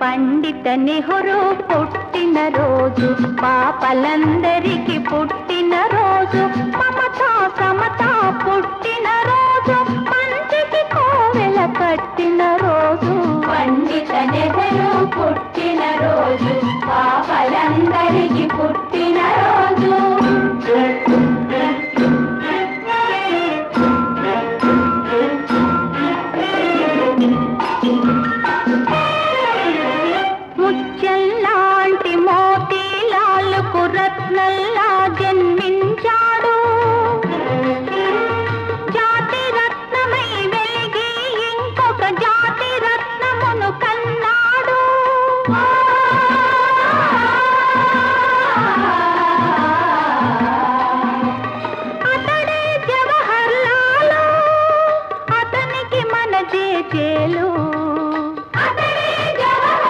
పండిత నెహ్రూ పుట్టిన రోజు పాపలందరికి పుట్టిన రోజు మమతా సమత పుట్టిన రోజు మంచికి కోవెల కట్టిన రోజు. పండిత నెహ్రూ పుట్టిన రోజు రత్నల్లా జన్మించాడు. జాతి రత్నమై వెలిగి ఇంకొక జాతి రత్నమును కన్నాడు. అతడే జవహర్లాలు అతనికి మన చేలు